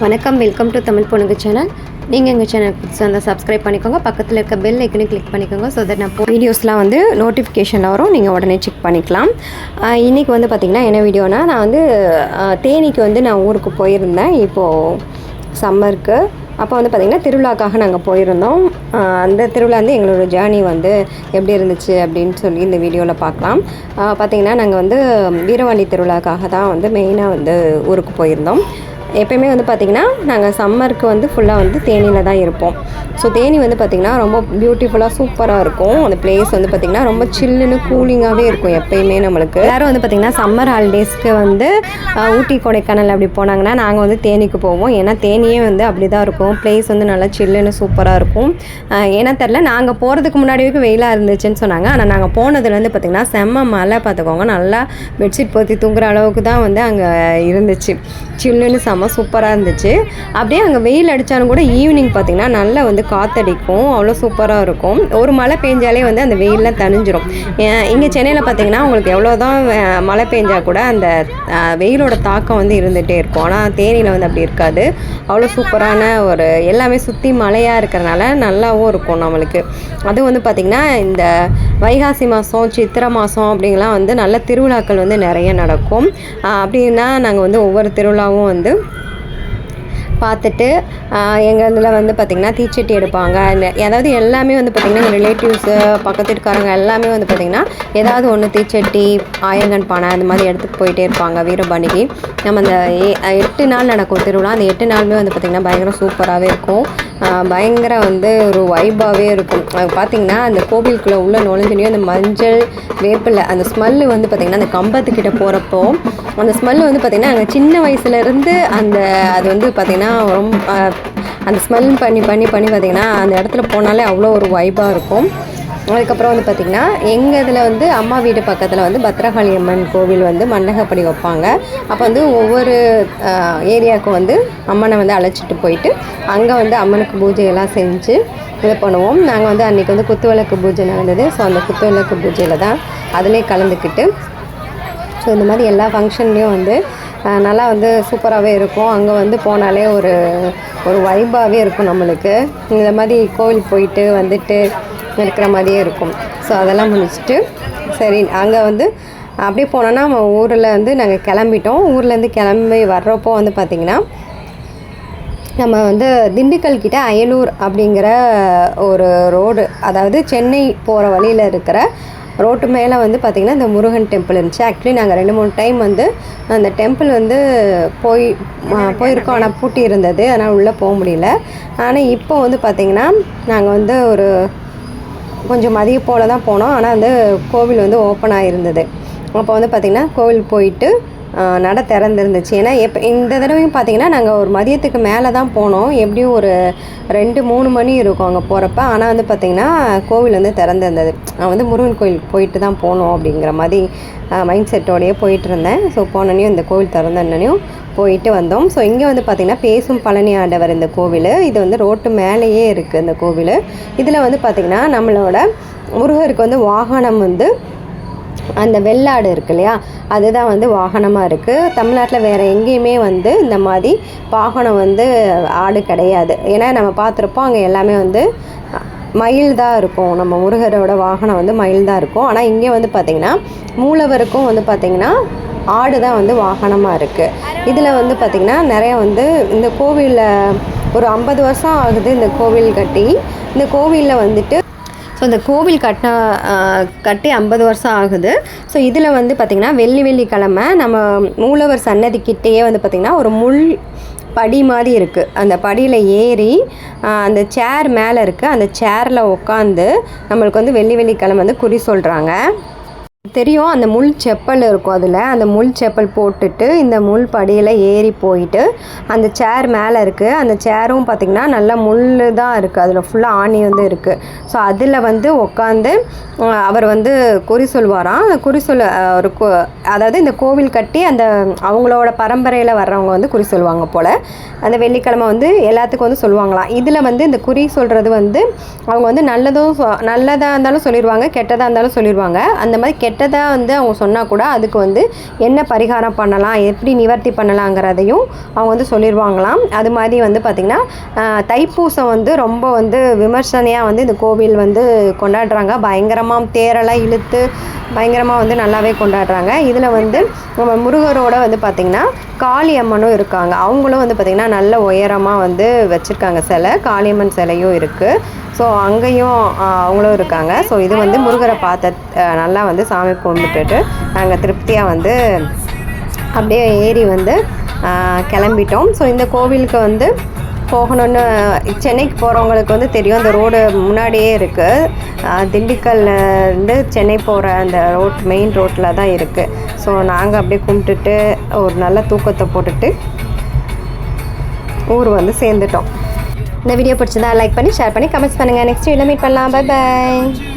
வணக்கம் welcome to Tamil பொண்ணுங்க channel நீங்கள் எங்கள் சேனல் புதுசாக இருந்தால் சப்ஸ்கிரைப் பண்ணிக்கோங்க. பக்கத்தில் இருக்க பெல் ஐக்கனே கிளிக் பண்ணிக்கோங்க ஸோ தட் நான் வீடியோஸ்லாம் வந்து நோட்டிஃபிகேஷனில் வரும். நீங்கள் உடனே செக் பண்ணிக்கலாம். இன்றைக்கி வந்து பார்த்திங்கன்னா என்ன வீடியோனா நான் வந்து தேனிக்கு வந்து நான் ஊருக்கு போயிருந்தேன். இப்போது சம்மருக்கு அப்போ வந்து பார்த்திங்கன்னா திருவிழாக்காக நாங்கள் போயிருந்தோம். அந்த திருவிழா வந்து எங்களோட ஜேர்னி வந்து எப்படி இருந்துச்சு அப்படின்னு சொல்லி இந்த வீடியோவில் பார்க்கலாம். பார்த்திங்கன்னா நாங்கள் வந்து வீரவாண்டி திருவிழாக்காக தான் வந்து மெயினாக வந்து ஊருக்கு போயிருந்தோம். எப்பயுமே வந்து பார்த்திங்கன்னா நாங்கள் சம்மருக்கு வந்து ஃபுல்லாக வந்து தேனியில் தான் இருப்போம். ஸோ தேனி வந்து பார்த்திங்கன்னா ரொம்ப பியூட்டிஃபுல்லாக சூப்பராக இருக்கும். அந்த பிளேஸ் வந்து பார்த்திங்கன்னா ரொம்ப சில்லுன்னு கூலிங்காகவே இருக்கும் எப்பயுமே நம்மளுக்கு. எல்லோரும் வந்து பார்த்திங்கன்னா சம்மர் ஹாலிடேஸ்க்கு வந்து ஊட்டி கொடைக்கானல் அப்படி போனாங்கன்னா நாங்கள் வந்து தேனிக்கு போவோம். ஏன்னா தேனியே வந்து அப்படி தான் இருக்கும். பிளேஸ் வந்து நல்லா சில்லுன்னு சூப்பராக இருக்கும். ஏன்னா தெரில நாங்கள் போகிறதுக்கு முன்னாடி வரைக்கும் வெயிலாக இருந்துச்சுன்னு சொன்னாங்க. ஆனால் நாங்கள் போனதுலேருந்து பார்த்திங்கன்னா செம்ம மழை பார்த்துக்கோங்க. நல்லா பெட்ஷீட் போற்றி தூங்குற அளவுக்கு தான் வந்து அங்கே இருந்துச்சு. சில்லுன்னு செம்ம சூப்பராக இருந்துச்சு. அப்படியே அங்கே வெயில் அடித்தாலும் கூட ஈவினிங் பார்த்திங்கன்னா நல்லா வந்து காற்றடிக்கும் அவ்வளோ சூப்பராக இருக்கும். ஒரு மழை பெஞ்சாலே வந்து அந்த வெயிலெலாம் தணிஞ்சிரும். இங்கே சென்னையில் பார்த்திங்கன்னா உங்களுக்கு எவ்வளோ தான் மழை பெஞ்சால் கூட அந்த வெயிலோட தாக்கம் வந்து இருந்துகிட்டே இருக்கும். ஆனால் தேனியில் வந்து அப்படி இருக்காது. அவ்வளோ சூப்பரான ஒரு எல்லாமே சுற்றி மழையாக இருக்கிறனால நல்லாவும் இருக்கும் நம்மளுக்கு. அதுவும் வந்து பார்த்திங்கன்னா இந்த வைகாசி மாதம் சித்திரை மாதம் அப்படிங்கலாம் வந்து நல்ல திருவிழாக்கள் வந்து நிறைய நடக்கும். அப்படின்னா நாங்கள் வந்து ஒவ்வொரு திருவிழாவும் வந்து பார்த்துட்டு எங்கள் இதில் வந்து பார்த்திங்கன்னா தீச்சட்டி எடுப்பாங்க. அதாவது எல்லாமே வந்து பார்த்திங்கன்னா ரிலேட்டிவ்ஸு பக்கத்து வீட்டுக்காரங்க எல்லாமே வந்து பார்த்திங்கன்னா ஏதாவது ஒன்று தீச்சட்டி ஆயங்கன் பானை அந்த மாதிரி எடுத்துகிட்டு போயிட்டே இருப்பாங்க வீரபாண்டிக்கு. நம்ம அந்த ஏ- எட்டு நாள் நடக்கும் திருவிழா. அந்த எட்டு நாளுமே வந்து பார்த்திங்கன்னா பயங்கரம் சூப்பராகவே இருக்கும். பயங்கர வந்து ஒரு வைபாகவே இருக்கும். அது பார்த்திங்கன்னா அந்த கோவிலுக்குள்ளே உள்ள நுழைஞ்சினியும் அந்த மஞ்சள் வேப்பிலை அந்த ஸ்மெல்லு வந்து பார்த்திங்கன்னா அந்த கம்பத்துக்கிட்ட போகிறப்போ அந்த ஸ்மெல்லு வந்து பார்த்திங்கன்னா அங்கே சின்ன வயசுலேருந்து அந்த அது வந்து பார்த்திங்கன்னா ரொம்ப அந்த ஸ்மெல் பண்ணி பண்ணி பண்ணி பார்த்திங்கன்னா அந்த இடத்துல போனாலே அவ்வளோ ஒரு வைபாக இருக்கும். அதுக்கப்புறம் வந்து பார்த்திங்கன்னா எங்கள் இதில் வந்து அம்மா வீடு பக்கத்தில் வந்து பத்ரகாளி அம்மன் கோவில் வந்து மண்டகப்படி வைப்பாங்க. அப்போ வந்து ஒவ்வொரு ஏரியாவுக்கும் வந்து அம்மனை வந்து அழைச்சிட்டு போயிட்டு அங்கே வந்து அம்மனுக்கு பூஜையெல்லாம் செஞ்சு இது பண்ணுவோம். நாங்கள் வந்து அன்றைக்கி வந்து குத்துவிளக்கு பூஜை நடந்தது. ஸோ அந்த குத்துவிளக்கு பூஜையில் தான் அதிலே கலந்துக்கிட்டு ஸோ இந்த மாதிரி எல்லா ஃபங்க்ஷன்லேயும் வந்து நல்லா வந்து சூப்பராகவே இருக்கும். அங்கே வந்து போனாலே ஒரு ஒரு வைபாகவே இருக்கும் நம்மளுக்கு. இந்த மாதிரி கோவில் போயிட்டு வந்துட்டு இருக்கிற மாதிரியே இருக்கும். ஸோ அதெல்லாம் முடிச்சுட்டு சரி அங்கே வந்து அப்படியே போனோன்னா நம்ம ஊரில் வந்து நாங்கள் கிளம்பிட்டோம். ஊர்லேருந்து கிளம்பி வர்றப்போ வந்து பார்த்திங்கன்னா நம்ம வந்து திண்டுக்கல் கிட்ட அயலூர் அப்படிங்கிற ஒரு ரோடு அதாவது சென்னை போகிற வழியில் இருக்கிற ரோட்டு மேலே வந்து பார்த்திங்கன்னா இந்த முருகன் டெம்பிள் இருந்துச்சு. ஆக்சுவலி நாங்கள் ரெண்டு மூணு டைம் வந்து அந்த டெம்பிள் வந்து போய் போயிருக்கோம். ஆனால் பூட்டி இருந்தது. அதனால் உள்ளே போக முடியல. ஆனால் இப்போ வந்து பார்த்திங்கன்னா நாங்கள் வந்து ஒரு கொஞ்சம் மதிய போல் தான் போனோம். ஆனால் வந்து கோவில் வந்து ஓப்பன் ஆகிருந்தது அப்போ வந்து பார்த்திங்கன்னா கோவில் போயிட்டு நட திறந்துருந்துச்சு. ஏன்னா எப்போ இந்த தடவையும் பார்த்தீங்கன்னா நாங்கள் ஒரு மதியத்துக்கு மேலே தான் போனோம். எப்படியும் ஒரு ரெண்டு மூணு மணி இருக்கும் அங்கே போகிறப்ப ஆனால் வந்து பார்த்திங்கன்னா கோவில் வந்து திறந்திருந்தது. நான் வந்து முருகன் கோயில் போயிட்டு தான் போனோம் அப்படிங்கிற மாதிரி மைண்ட் செட்டோடையே போயிட்டு இருந்தேன் ஸோ போனோடனையும் இந்த கோவில் திறந்தோடனையும் போயிட்டு வந்தோம். ஸோ இங்கே வந்து பார்த்திங்கன்னா பேசும் பழனி ஆண்டவர் இந்த கோவில். இது வந்து ரோட்டு மேலேயே இருக்குது இந்த கோவில். இதில் வந்து பார்த்திங்கன்னா நம்மளோட முருகருக்கு வந்து வாகனம் வந்து அந்த வெள்ளாடு இருக்கு இல்லையா? அதுதான் வந்து வாகனமாக இருக்குது தமிழ்நாட்டில் வேறு எங்கேயுமே வந்து இந்த மாதிரி வாகனம் வந்து ஆடு கிடையாது. ஏன்னா நம்ம பார்த்துருப்போம் அங்கே எல்லாமே வந்து மயில் தான் இருக்கும். நம்ம முருகரோட வாகனம் வந்து மயில் தான் இருக்கும். ஆனால் இங்கே வந்து பார்த்திங்கன்னா மூலவருக்கும் வந்து பார்த்திங்கன்னா ஆடு தான் வந்து வாகனமாக இருக்குது இதில் வந்து பார்த்திங்கன்னா நிறைய வந்து இந்த கோவிலில் ஒரு ஐம்பது வருஷம் ஆகுது இந்த கோவில் கட்டி. இந்த கோவிலில் வந்துட்டு இப்போ இந்த கோவில் கட்டின கட்டி ஐம்பது வருஷம் ஆகுது. ஸோ இதில் வந்து பார்த்திங்கன்னா வெள்ளி வெள்ளிக்கிழமை நம்ம மூலவர் சன்னதிக்கிட்டேயே வந்து பார்த்திங்கன்னா ஒரு முள் படி மாதிரி இருக்குது அந்த படியில் ஏறி அந்த சேர் மேலே இருக்குது அந்த சேரில் உட்காந்து நம்மளுக்கு வந்து வெள்ளி வெள்ளிக்கிழமை வந்து குறி சொல்கிறாங்க தெரியும் அந்த முள் செப்பல் இருக்கும் அதில். அந்த முள் செப்பல் போட்டுட்டு இந்த முள் படியில் ஏறி போயிட்டு அந்த சேர் மேலே இருக்குது அந்த சேரும் பார்த்திங்கன்னா நல்லா முள் தான் இருக்குது அதில் ஃபுல்லாக ஆணி வந்து இருக்குது ஸோ அதில் வந்து உட்காந்து அவர் வந்து குறி சொல்வாராம். அந்த குறி சொல்ல ஒரு கோ அதாவது இந்த கோவில் கட்டி அந்த அவங்களோட பரம்பரையில் வர்றவங்க வந்து குறி சொல்லுவாங்க போல். அந்த வெள்ளிக்கிழமை வந்து எல்லாத்துக்கும் வந்து சொல்லுவாங்களாம் இதில் வந்து இந்த குறி சொல்கிறது வந்து அவங்க வந்து நல்லதும் சொ- நல்லதாக இருந்தாலும் சொல்லிடுவாங்க கெட்டதாக இருந்தாலும் சொல்லிடுவாங்க அந்த மாதிரி கெட்ட கெட்டதாக வந்து அவங்க சொன்னால் கூட அதுக்கு வந்து என்ன பரிகாரம் பண்ணலாம் எப்படி நிவர்த்தி பண்ணலாங்கிறதையும் அவங்க வந்து சொல்லிடுவாங்களாம் அது மாதிரி வந்து பார்த்திங்கன்னா தைப்பூசம் வந்து ரொம்ப வந்து விமர்சனையாக வந்து இந்த கோவில் வந்து கொண்டாடுறாங்க. பயங்கரமாக தேரெல்லாம் இழுத்து பயங்கரமாக வந்து நல்லாவே கொண்டாடுறாங்க. இதில் வந்து நம்ம முருகரோட வந்து பார்த்திங்கன்னா காளியம்மனும் இருக்காங்க. அவங்களும் வந்து பார்த்திங்கன்னா நல்ல உயரமாக வந்து வச்சுருக்காங்க சிலை. காளியம்மன் சிலையும் இருக்குது ஸோ அங்கேயும் அவங்களும் இருக்காங்க. ஸோ இது வந்து முருகரை பார்த்த நல்லா வந்து சாமி கும்பிட்டுட்டு நாங்கள் திருப்தியாக வந்து அப்படியே ஏறி வந்து கிளம்பிட்டோம். ஸோ இந்த கோவிலுக்கு வந்து போகணுன்னு சென்னைக்கு போகிறவங்களுக்கு வந்து தெரியும். அந்த ரோடு முன்னாடியே இருக்குது திண்டுக்கல்ல இருந்து சென்னை போகிற அந்த ரோட் மெயின் ரோட்டில் தான் இருக்குது ஸோ நாங்கள் அப்படியே கும்பிட்டுட்டு ஒரு நல்ல தூக்கத்தை போட்டுட்டு ஊர் வந்து சேர்ந்துட்டோம். இந்த வீடியோ பிடிச்சதா லைக் பண்ணி ஷேர் பண்ணி கமெண்ட்ஸ் பண்ணுங்கள் நெக்ஸ்ட் வீடியோ மீட் பண்ணலாம். Bye bye